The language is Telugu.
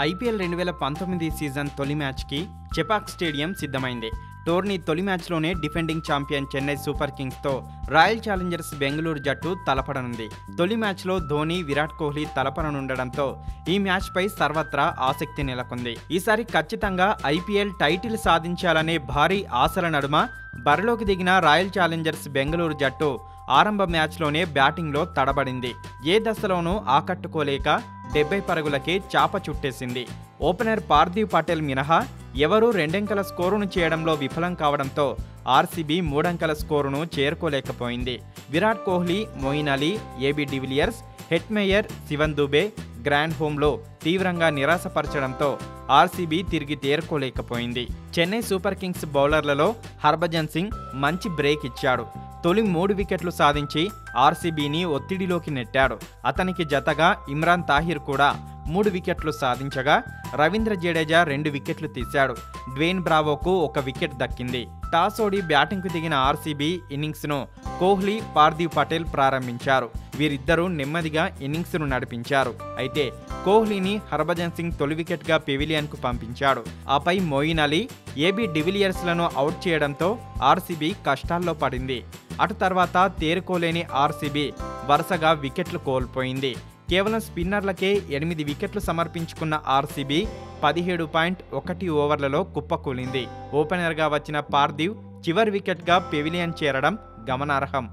ఐపీఎల్ రెండు వేల పంతొమ్మిది సీజన్ తొలి మ్యాచ్కి చెపాక్ స్టేడియం సిద్ధమైంది. టోర్నీ తొలి మ్యాచ్లోనే డిఫెండింగ్ ఛాంపియన్ చెన్నై సూపర్ కింగ్స్తో రాయల్ ఛాలెంజర్స్ బెంగళూరు జట్టు తలపడనుంది. తొలి మ్యాచ్లో ధోని విరాట్ కోహ్లీ తలపడనుండడంతో ఈ మ్యాచ్పై సర్వత్రా ఆసక్తి నెలకొంది. ఈసారి ఖచ్చితంగా ఐపీఎల్ టైటిల్ సాధించాలనే భారీ ఆశల నడుమ బరిలోకి దిగిన రాయల్ ఛాలెంజర్స్ బెంగళూరు జట్టు ఆరంభ మ్యాచ్లోనే బ్యాటింగ్లో తడబడింది. ఏ దశలోనూ ఆకట్టుకోలేక డెబ్బై పరుగులకే చాప చుట్టేసింది. ఓపెనర్ పార్థివ్ పటేల్ మినహా ఎవరూ రెండంకెల స్కోరును చేయడంలో విఫలం కావడంతో ఆర్సీబీ మూడంకెల స్కోరును చేరుకోలేకపోయింది. Virat Kohli Moeen Ali AB de Villiers Hetmyer Shivam Dube grand హోమ్లో తీవ్రంగా నిరాశపరచడంతో ఆర్సీబీ తిరిగి తేరుకోలేకపోయింది. చెన్నై సూపర్ కింగ్స్ బౌలర్లలో హర్భజన్ సింగ్ మంచి బ్రేక్ ఇచ్చాడు. తొలి మూడు వికెట్లు సాధించి ఆర్సీబీని ఒత్తిడిలోకి నెట్టాడు. అతనికి జతగా ఇమ్రాన్ తాహిర్ కూడా మూడు వికెట్లు సాధించగా రవీంద్ర జడేజా రెండు వికెట్లు తీశాడు. డ్వేన్ బ్రావోకు ఒక వికెట్ దక్కింది. టాస్ ఓడి బ్యాటింగ్కు దిగిన ఆర్సీబీ ఇన్నింగ్స్ను కోహ్లీ పార్థివ్ పటేల్ ప్రారంభించారు. వీరిద్దరూ నెమ్మదిగా ఇన్నింగ్స్ను నడిపించారు. అయితే కోహ్లీని హర్భజన్ సింగ్ తొలి వికెట్గా పెవిలియన్కు పంపించాడు. ఆపై మోయిన్ అలీ ఏబీ డివిలియర్స్లను అవుట్ చేయడంతో ఆర్సీబీ కష్టాల్లో పడింది. అటు తర్వాత తేరుకోలేని ఆర్సీబీ వరుసగా వికెట్లు కోల్పోయింది. కేవలం స్పిన్నర్లకే ఎనిమిది వికెట్లు సమర్పించుకున్న ఆర్సీబీ పదిహేడు పాయింట్ ఒకటి ఓవర్లలో కుప్పకూలింది. ఓపెనర్గా వచ్చిన పార్థివ్ చివరి వికెట్గా పెవిలియన్ చేరడం గమనార్హం.